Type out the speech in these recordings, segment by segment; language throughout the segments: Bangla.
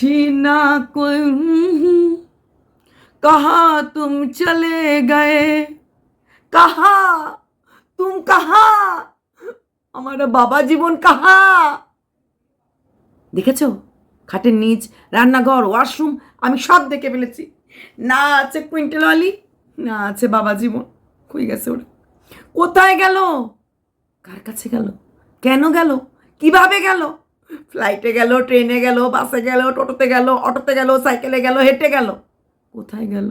चिट्ठी ना कोई कहा तुम चले गए कहा तुम कहा আমার বাবা জীবন কাহা দেখেছো খাটের নিচ রান্নাঘর ওয়াশরুম আমি সব দেখে ফেলেছি না আছে কুইন্টেল আলি না আছে বাবা জীবন কই গেছে ওরা কোথায় গেল কার কাছে গেল কেন গেল কিভাবে গেল ফ্লাইটে গেল ট্রেনে গেল বাসে গেল, টোটোতে গেল, অটোতে গেল সাইকেলে গেল, হেঁটে গেল। কোথায় গেল?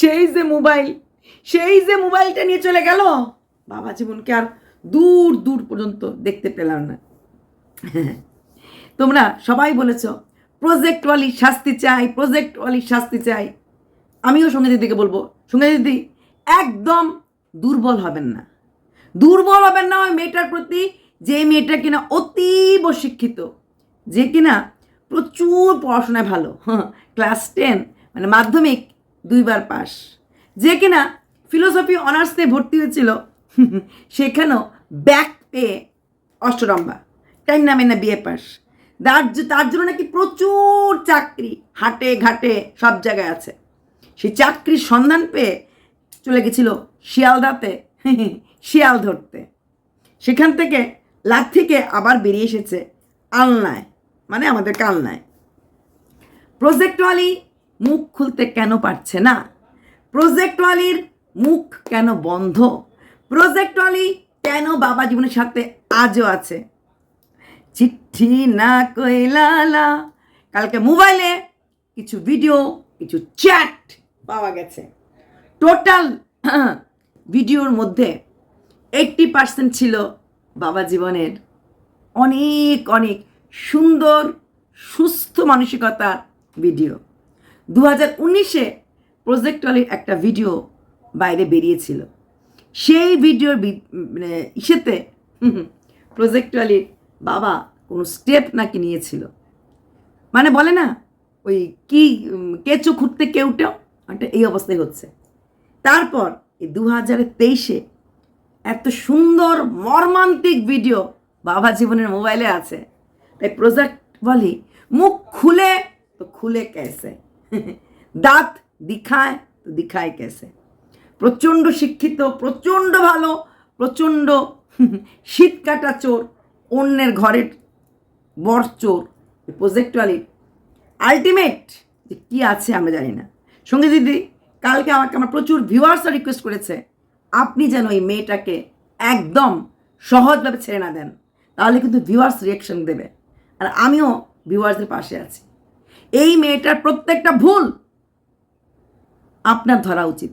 সেই যে মোবাইল সেই যে মোবাইলটা নিয়ে চলে গেল, বাবা জীবনকে আর দূর দূর পর্যন্ত দেখতে পেলাম না। তোমরা সবাই বলেছ প্রজেক্ট ওয়ালি শাস্তি চাই প্রজেক্ট ওয়ালি শাস্তি চাই। আমিও সঙ্গে দিদিকে বলব সঙ্গে দিদি একদম দুর্বল হবেন না। দুর্বল হবেন না ওই মেয়েটার প্রতি, যে মেয়েটা কিনা অতীব শিক্ষিত যে কিনা প্রচুর পড়াশোনায় ভালো ক্লাস টেন মানে মাধ্যমিক দুইবার পাস, যে কিনা ফিলোসফি অনার্সে ভর্তি হয়েছিল, সেখানেও ব্যাক পেয়ে অষ্টরম্বা তাই নামে না বিএ পাস, তার তার জন্য নাকি প্রচুর চাকরি, হাটে ঘাটে সব জায়গায় আছে, সেই চাকরির সন্ধান পেয়ে চলে গেছিল শিয়ালদাতে শিয়াল ধরতে। সেখান থেকে লাথিকে আবার বেরিয়ে এসেছে আলনায় মানে আমাদের কালনায়। প্রজেক্ট ওয়ালি মুখ খুলতে কেন পারছে না? প্রজেক্ট ওয়ালির মুখ কেন বন্ধ? প্রজেক্ট ওয়ালি কেন বাবা জীবনের সাথে আজও আছে? চিঠি না কইলালা কালকে মোবাইলে কিছু ভিডিও কিছু চ্যাট পাওয়া গেছে। টোটাল ভিডিওর মধ্যে এইট্টি পার্সেন্ট ছিল বাবা জীবনের। অনেক অনেক সুন্দর, সুস্থ মানসিকতার ভিডিও দু হাজার উনিশে প্রজেক্টলির একটা ভিডিও বাইরে বেরিয়েছিল। সেই ভিডিওর মানে ইসেতে প্রজেক্টলির বাবা কোনো স্টেপ নাকি নিয়েছিল। মানে বলে না, ওই কি কেঁচো খুঁড়তে কেউটেও এই অবস্থায় হচ্ছে। তারপর এই দু হাজার তেইশে এত সুন্দর, মর্মান্তিক ভিডিও বাবা জীবনের মোবাইলে আছে। তাই প্রজেক্ট বলি, মুখ খুলে তো খুলে কেসে। দাঁত দিখায় তো দিখায় কেসে। প্রচণ্ড শিক্ষিত, প্রচণ্ড ভালো, প্রচণ্ড শীত কাটা চোর, অন্যের ঘরের বর চোর। প্রজেক্টওয়ালি আলটিমেট যে কী আছে আমরা জানি না। সঙ্গে দিদি, কালকে আমাকে আমার প্রচুর ভিউয়ার্সরা রিকোয়েস্ট করেছে। আপনি যেন ওই মেয়েটাকে একদম সহজভাবে ছেড়ে না দেন, তাহলে কিন্তু ভিউয়ার্স রিয়াকশন দেবে। আর আমিও ভিউয়ার্সদের পাশে আছি। এই মেয়েটার প্রত্যেকটা ভুল আপনার ধরা উচিত।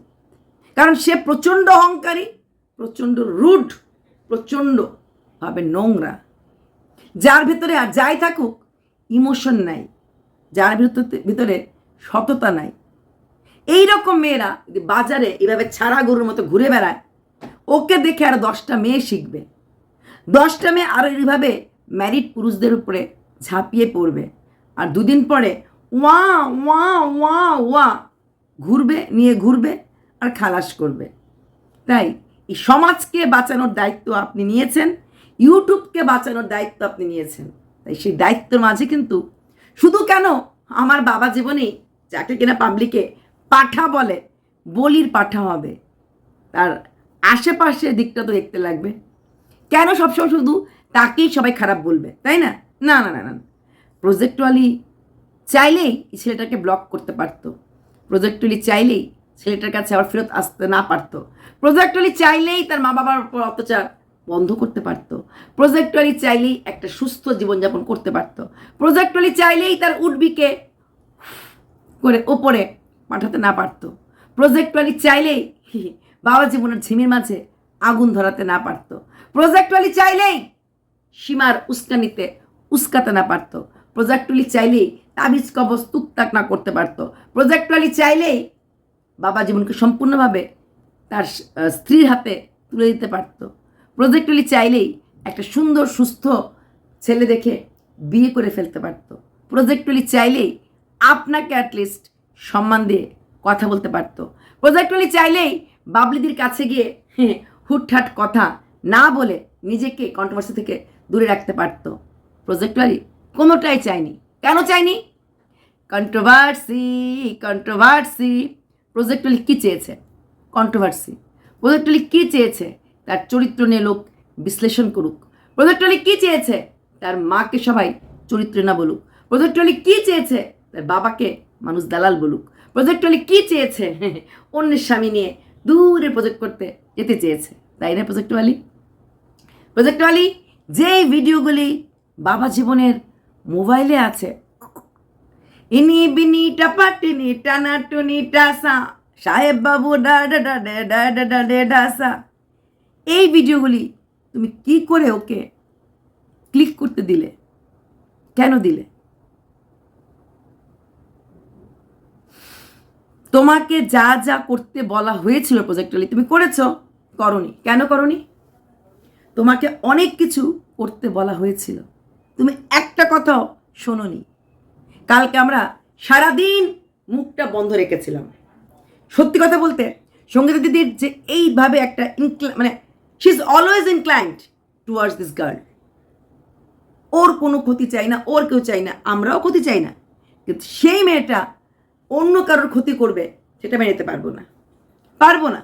কারণ সে প্রচণ্ড অহংকারী, প্রচণ্ড রুড, প্রচণ্ডভাবে নোংরা। যার ভিতরে আর যাই থাকুক ইমোশন নাই। যার ভিতরে ভিতরে সততা নাই। এই রকম মেয়েরা বাজারে এভাবে ছাড়া গরুর মতো ঘুরে বেড়ায়, ওকে দেখে আর দশটা মেয়ে শিখবে। দশটা মেয়ে আরও এইভাবে ম্যারিড পুরুষদের উপরে ঝাঁপিয়ে পড়বে। আর দুদিন পরে ওয়া ওয়া ওয়া ওয়া ঘুরবে, নিয়ে ঘুরবে আর খালাস করবে। তাই এই সমাজকে বাঁচানোর দায়িত্ব আপনি নিয়েছেন, ইউটিউবকে বাঁচানোর দায়িত্ব আপনি নিয়েছেন। তাই সেই দায়িত্বের মাঝে কিন্তু শুধু কেন আমার বাবা জীবনেই যাকে কিনা পাবলিকে পাঠা বলে, বলির পাঠা হবে। তার আশেপাশে দিকটা তো দেখতে লাগবে। কেন সবসময় শুধু তাকেই সবাই খারাপ বলবে, তাই না? না না না না প্রজেক্টওয়ালি চাইলেই ছেলেটাকে ব্লক করতে পারতো। প্রজেক্টওয়ালি চাইলেই ছেলেটার কাছে আবার ফেরত আসতে না পারতো। প্রজেক্টওয়ালি চাইলেই তার মা বাবার উপর অত্যাচার বন্ধ করতে পারতো। প্রজেক্টওয়ালি চাইলেই একটা সুস্থ জীবনযাপন করতে পারতো। প্রজেক্টওয়ালি চাইলেই তার উডবিকে করে ওপরে পাঠাতে না পারতো। প্রজেক্টওয়ালি চাইলেই বাবা জীবনের ঝিমির মাঝে আগুন ধরাতে না পারতো। প্রজেক্টওয়ালি চাইলেই সীমার উস্কানিতে উস্কাতে না পারতো। প্রজেক্টওয়ালি চাইলেই তাবিজ, কবজ তুকতাক না করতে পারতো। প্রজেক্টওয়ালি চাইলেই বাবা জীবনকে সম্পূর্ণভাবে তার স্ত্রীর হাতে তুলে দিতে পারতো। প্রজেক্টওয়ালি চাইলেই একটা সুন্দর, সুস্থ ছেলে দেখে বিয়ে করে ফেলতে পারতো। প্রজেক্টওয়ালি চাইলেই আপনাকে অ্যাটলিস্ট সম্মান দিয়ে কথা বলতে পারতো। প্রজেক্টওয়ালি চাইলেই বাবলিদির কাছে গিয়ে হুটহাট কথা না বলে নিজেকে কন্ট্রোভার্সি থেকে দূরে রাখতে পারতো। প্রজেক্টওয়ালি কোনোটাই চায়নি। কেন চায়নি? কন্ট্রোভার্সি কন্ট্রোভার্সি প্রজেক্টওয়ালি কী চেয়েছে? কন্ট্রোভার্সি প্রজেক্টওয়ালি কী চেয়েছে? তার চরিত্র নিয়ে লোক বিশ্লেষণ করুক। প্রজেক্টওয়ালি কী চেয়েছে? তার মাকে সবাই চরিত্র না বলুক। প্রজেক্টওয়ালি কী চেয়েছে? তার বাবাকে মানুষ দালাল বলুক। প্রজেক্টওয়ালি কী চেয়েছে? অন্যের স্বামী নিয়ে দূরে প্রজেক্ট করতে যেতে চেয়েছে। তাই না প্রজেক্টওয়ালি প্রজেক্টওয়ালি যেই ভিডিওগুলি বাবা জীবনের মোবাইলে আছে, ইনি বিনি টাপাটিনি টানা টুনি টাসা, সাহেব বাবু, ডা ডা ডা, ডে, ডা ডা ডা, ডে, ডাসা, এই ভিডিওগুলি তুমি কি করে ওকে ক্লিক করতে দিলে? কেন দিলে? তোমাকে যা যা করতে বলা হয়েছিল প্রজেক্টলি তুমি করেছ? করনি। কেন করনি? তোমাকে অনেক কিছু করতে বলা হয়েছিল। তুমি একটা কথাও শোনোনি। কালকে আমরা সারাদিন মুখটা বন্ধ রেখেছিলাম। সত্যি কথা বলতে, সঙ্গীতা দিদির যে এইভাবে একটা মানে she is always inclined towards this girl ওর কোনো ক্ষতি চাই না, ওর কেউ চাই না, আমরাও ক্ষতি চাই না। কিন্তু সেই মেয়েটা অন্য কারোর ক্ষতি করবে, সেটা মেনে নিতে পারব না। পারব না।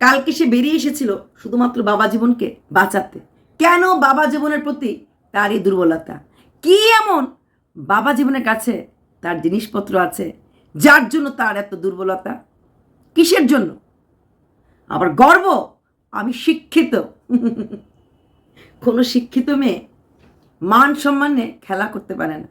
কালকে সে বেরিয়ে এসেছিল শুধুমাত্র বাবা জীবনকে বাঁচাতে। কেন বাবা জীবনের প্রতি তার এই দুর্বলতা? কি এমন? বাবা জীবনের কাছে তার জিনিসপত্র আছে, যার জন্য তার এত দুর্বলতা? কিসের জন্য? আবার গর্ব, আমি শিক্ষিত। কোনো শিক্ষিত মেয়ে মান সম্মানে খেলা করতে পারে না।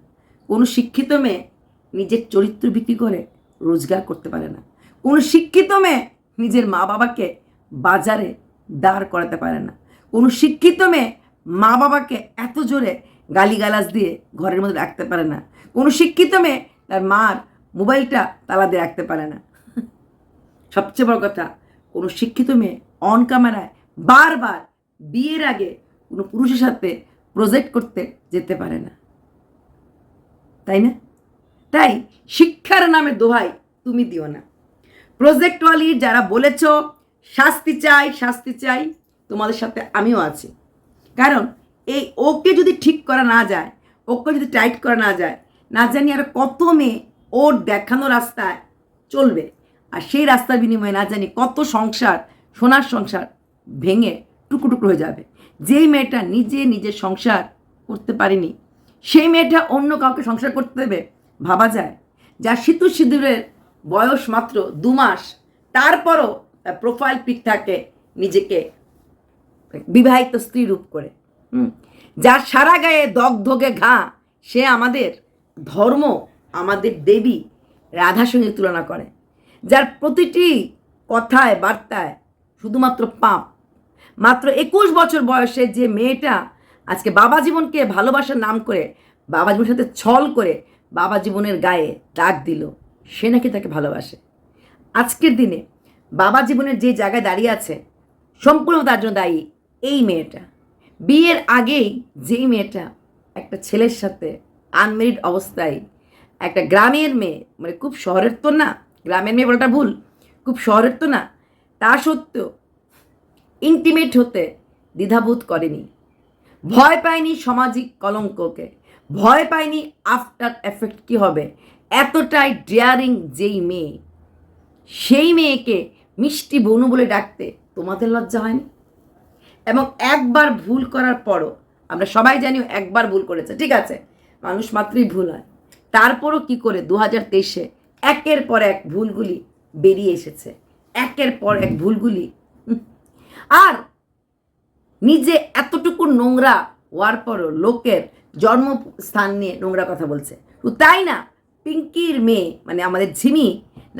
কোনো শিক্ষিত মেয়ে নিজের চরিত্র বিক্রি করে রোজগার করতে পারে না। কোনো শিক্ষিত মেয়ে নিজের মা বাবাকে বাজারে দাঁড় করাতে পারে না। কোনো শিক্ষিত মেয়ে মা বাবাকে এত জোরে গালিগালাজ দিয়ে ঘরের মধ্যে রাখতে পারে না। কোনো শিক্ষিত মেয়ে তার মার মোবাইলটা তালা দিয়ে রাখতে পারে না। সবচেয়ে বড় কথা, কোনো শিক্ষিত মেয়ে অন ক্যামেরায় বারবার বিয়ের আগে কোনো পুরুষের সাথে প্রজেক্ট করতে যেতে পারে না। তাই না? তাই শিক্ষার নামে দোহাই তুমি দিও না। প্রজেক্টওয়ালির যারা বলেছ, শাস্তি চাই শাস্তি চাই, তোমাদের সাথে আমিও আছি। কারণ এই ওকে যদি ঠিক করা না যায়, ওকে যদি টাইট করা না যায়, না জানি আর কত মেয়ে ওর দেখানো রাস্তায় চলবে। আর সেই রাস্তার বিনিময়ে না জানি কত সংসার, সোনার সংসার ভেঙে টুকরো টুকরো হয়ে যাবে। যেই মেয়েটা নিজে নিজের সংসার করতে পারেনি, সেই মেয়েটা অন্য কাউকে সংসার করতে দেবে ভাবা যায়। যার শীতু সিঁদুরের বয়স মাত্র দু মাস, তারপরও তার প্রোফাইল পিক থাকে নিজেকে বিবাহিত স্ত্রী রূপ করে। যার সারা গায়ে দগধগে ঘা, সে আমাদের ধর্ম, আমাদের দেবী রাধার সঙ্গে তুলনা করে। যার প্রতিটি কথায়, বার্তায় শুধুমাত্র পাপ। মাত্র একুশ বছর বয়সে যে মেয়েটা আজকে বাবা জীবনকে ভালোবাসার নাম করে, বাবা জীবনের সাথে ছল করে বাবা জীবনের গায়ে দাগ দিল। সে নাকি তাকে ভালোবাসে। আজকের দিনে বাবা জীবনের যে জায়গায় দাঁড়িয়ে আছে, সম্পূর্ণ তার জন্য দায়ী এই মেয়েটা। বিয়ের আগেই যেই মেয়েটা একটা ছেলের সাথে আনমেরিড অবস্থায় একটা গ্রামের মেয়ে মানে খুব শহরের তো না, গ্রামের মেয়ে বলাটা ভুল, খুব শহরের তো না, তা সত্ত্বেও ইন্টিমেট হতে দ্বিধাবোধ করেনি। ভয় পায়নি সামাজিক কলঙ্ককে। ভয় পায়নি আফটার এফেক্ট কী হবে? এতটাই ডেয়ারিং যেই মেয়ে। সেই মেয়েকে মিষ্টি বনু বলে ডাকতে তোমাদের লজ্জা হয়নি? এবং একবার ভুল করার পরও, আমরা সবাই জানি একবার ভুল করেছে, ঠিক আছে? মানুষ মাত্রই ভুল হয়। তারপরও কি করে দু হাজার তেইশে একের পর এক ভুলগুলি বেরিয়ে এসেছে। একের পর এক ভুলগুলি। আর নিজে এতটুকু নোংরা হওয়ার পরও লোকের জন্মস্থান নিয়ে নোংরা কথা বলছে। তাই না, পিঙ্কির মেয়ে মানে আমাদের ঝিমি,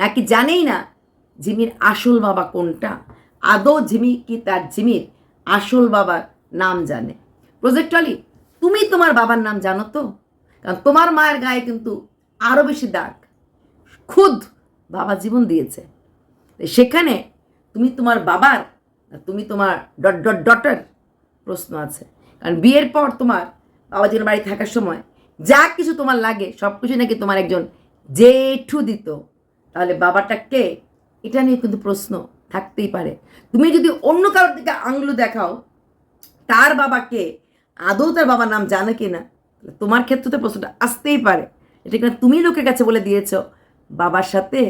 নাকি জানেই না ঝিমির আসল বাবা কোনটা? আদৌ ঝিমি কি তার ঝিমির আসল বাবার নাম জানে? প্রজেক্টলি তুমি তোমার বাবার নাম জানো তো? কারণ তোমার মায়ের গায়ে কিন্তু আরও বেশি দাগ। খুদ বাবা জীবন দিয়েছে। সেখানে তুমি তোমার বাবার, তুমি তোমার ডট ডট ডটার প্রশ্ন আছে। কারণ বিয়ের পর তোমার বাবা জীবনের বাড়ি থাকার সময় যা কিছু তোমার লাগে সব কিছু নাকি তোমার একজন জেঠু দিত। তাহলে বাবাটা কে? এটা নিয়ে কিন্তু প্রশ্ন থাকতেই পারে। তুমি যদি অন্য কারোর দিকে আঙুল দেখাও, তার বাবাকে আদৌ তার বাবার নাম জানে কি না তোমার ক্ষেত্রে তো প্রশ্নটা আসতেই পারে। এটা কিনা তুমি লোকের কাছে বলে দিয়েছ। বাবার সাথে,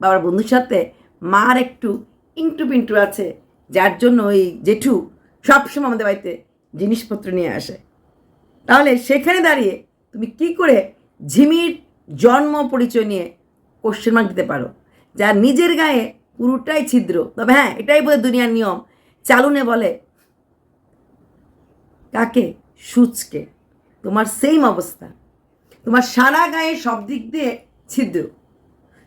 বাবার বন্ধুর সাথে মার একটু ইন্টু পিন্টু আছে, যার জন্য ওই জেঠু সবসময় আমাদের বাড়িতে জিনিসপত্র নিয়ে আসে। তাহলে সেখানে দাঁড়িয়ে তুমি কি করে ঝিমির জন্ম পরিচয় নিয়ে কোশ্চেন মার্ক দিতে পারো? যার নিজের গায়ে পুরোটাই ছিদ্র। তবে হ্যাঁ এটাই বোধ দুনিয়ার নিয়ম। চালুনে বলে, কাকে? সূচকে। তোমার সেম অবস্থা। তোমার সারা গায়ে সব দিক দিয়ে ছিদ্র।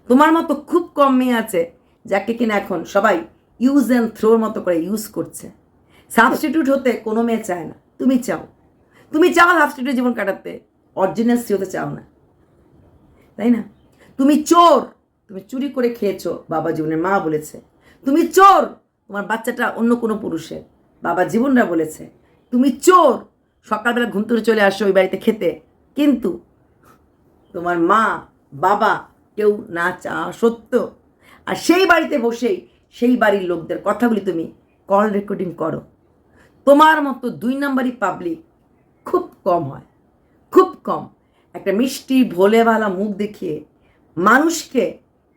তোমার মতো খুব কম মেয়ে আছে যাকে কিনা এখন সবাই ইউজ অ্যান্ড থ্রোর মতো করে ইউজ করছে। সাবস্টিটিউট হতে কোনো মেয়ে চায় না। তুমি চাও। তুমি চাও সাবস্টিটিউট জীবন কাটাতে? অরিজিনাল হতে চাও না। তাই না? তুমি চোর, তুমি চুরি করে খেয়েছো, বাবা জীবনের মা বলেছে। তুমি চোর, তোমার বাচ্চাটা অন্য কোনো পুরুষের, বাবা জীবনরা বলেছে। তুমি চোর, সকালবেলা ঘুম থেকে চলে আসো ওই বাড়িতে খেতে। কিন্তু তোমার মা, বাবা কেউ না চা সত্য আর সেই বাড়িতে বসেই সেই বাড়ির লোকদের কথাগুলি তুমি কল রেকর্ডিং করো। তোমার মতো দুই নাম্বারই পাবলিক খুব কম হয়। খুব কম। একটা মিষ্টি ভোলেওয়ালা মুখ দেখিয়ে মানুষকে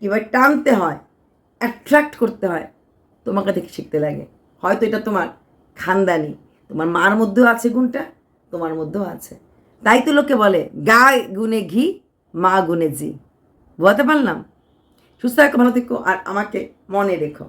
কীভাবে টানতে হয় অ্যাট্রাক্ট করতে হয়, তোমাকে দেখে শিখতে লাগে। হয়তো এটা তোমার খানদানি। তোমার মার মধ্যেও আছে গুণটা, তোমার মধ্যেও আছে। তাই তো লোকে বলে গা গুনে ঘি, মা গুনে জি। বোঝাতে পারলাম? সুস্থ থাকো, ভালো থেকো, আর আমাকে মনে রেখো।